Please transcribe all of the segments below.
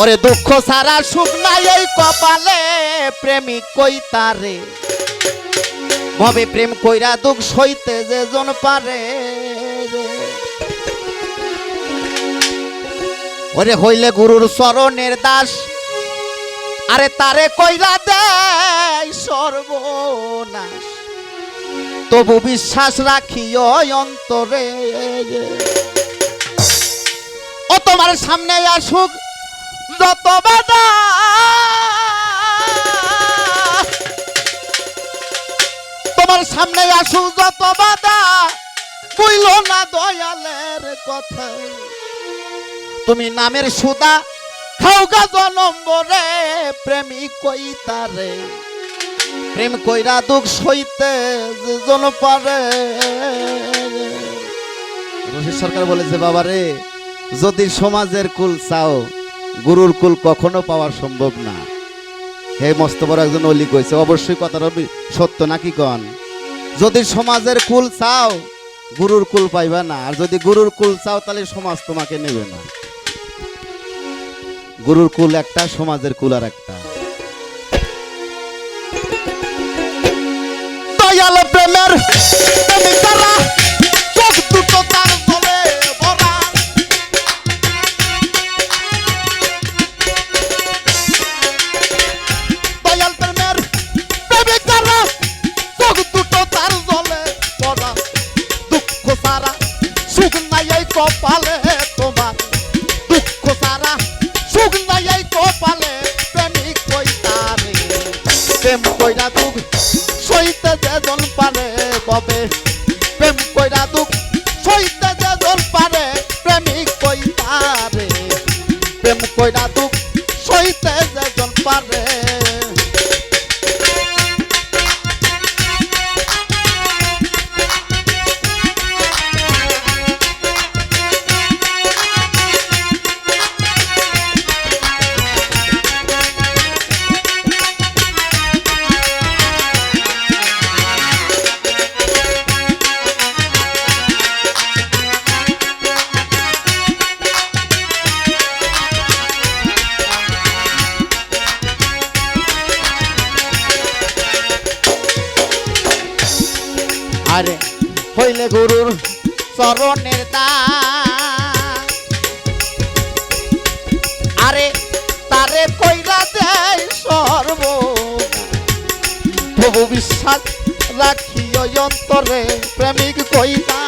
ওরে দুঃখ সারা সুখ নাই এই কপালে প্রেমিক কই তারে? ভবে প্রেম কইরা দুঃখ সইতে যে জন পারে ওরে হইলে গুরুর চরণের দাস, আরে তারে কইরা দেয় সর্বনাশ। তবু বিশ্বাস রাখিও অন্তরে। ও তোমার সামনে আসুক যত বাধা। তোমার সামনে আসুক যত বাধা। কইল না দয়ালের কথা। তুমি নামের সুদা খাও গা জনম্বরে প্রেমিক কই তারে প্রেম কইরা দুঃখ সইতে জন পারে। রশিদ সরকার বলেছে বাবা রে যদি সমাজের কুল চাও গুরুর কুল কখনো পাওয়া সম্ভব না। হে মস্ত বড় একজন অলি কইছে, অবশ্যই কথাটা সত্য নাকি কন? যদি সমাজের কুল চাও, গুরুর কুল পাইবা না। আর যদি গুরুর কুল চাও, তাহলে সমাজ তোমাকে নেবে না। গুরুর কুল একটা, সমাজের কুল আর একটা। দয়াল প্রেমের প্রেম কইরা দুঃখ আরে, হইলে গুরুর চরণের আরে, তারে কইরা দেয় সর্ব তবু বিশ্বাস রাখিও অন্তরে প্রেমিক কইতা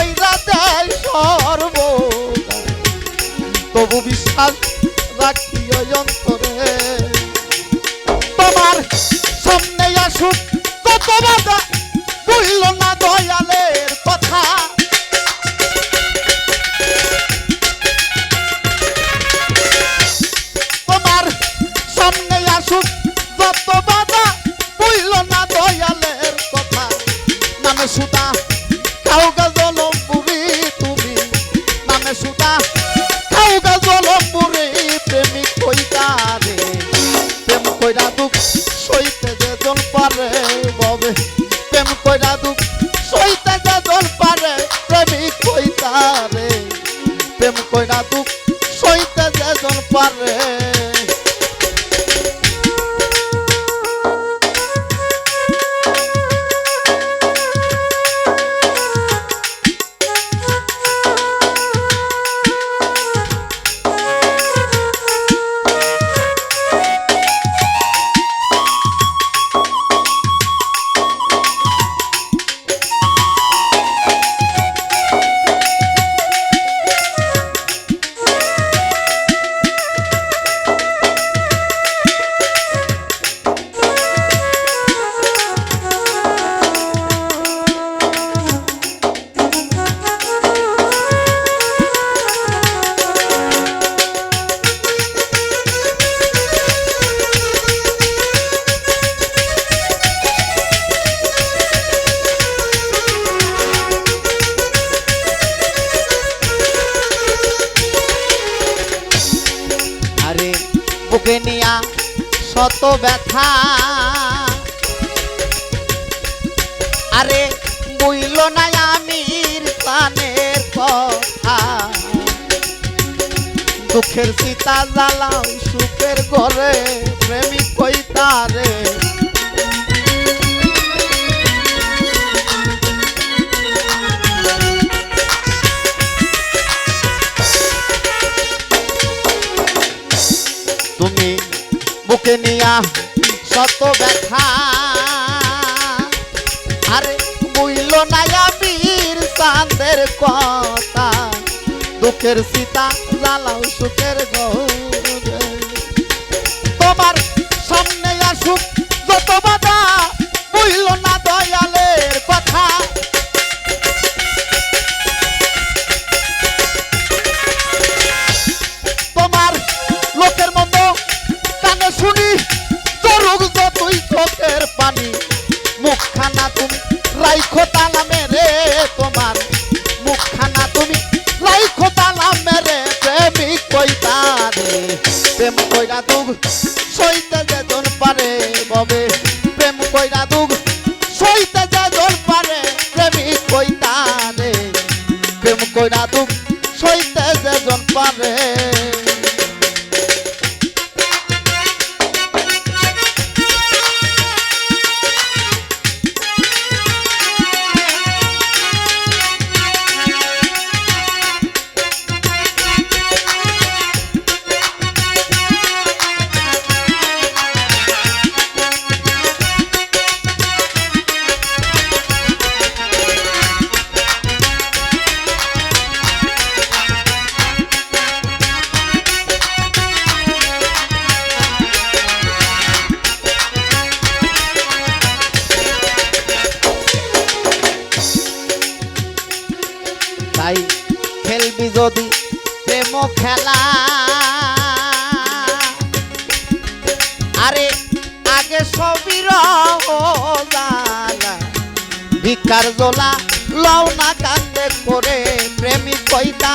কইরা দেয় সর্ব। তবু বিশ্বাস রাখিও অন্তরে। তোমার সামনে আসুক কত বাধা বুঝল না দয়ালের কথা। তোমার সামনে আসুক যত জন পারে, ববে প্রেম কইরা দুঃখ, সইতে যে জন পারে, প্রেমিক কইতারে প্রেম কইরা দুঃখ, সইতে যে জন পারে কত ব্যথা। আরে বইল না আমির পানের কথা। দুঃখের সীতা জ্বালাও সুখের ঘরে প্রেমিক কই তারে? তুমি বুকে নিয়া শত ব্যথা। আরে বুইল নায়া বীর চাঁদের কথা। দুঃখের সীতা লালাও সুখের গৌর। তোমার সামনে আসুক যতবার suave. ভাই, খেলবি যদি প্রেম খেলা। আরে, আগে সবির ভিকার জোলা লও না কান্দে করে প্রেমী কইতা।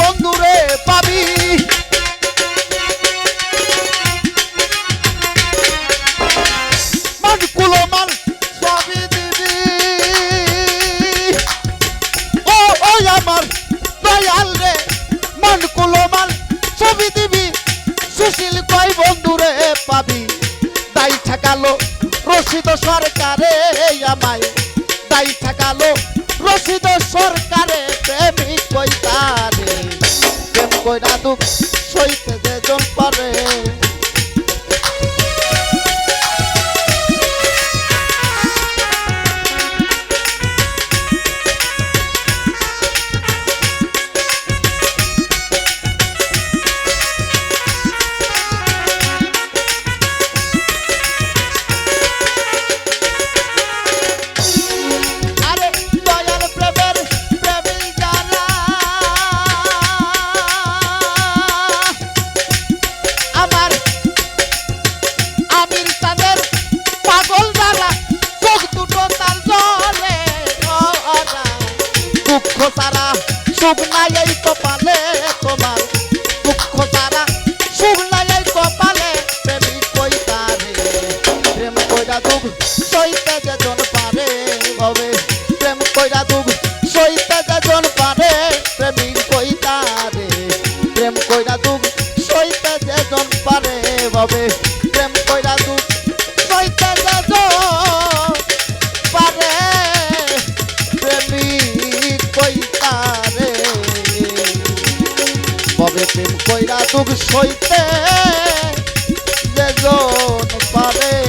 হোক মায়ের কইরা দুঃখ সইতে যেজন পারে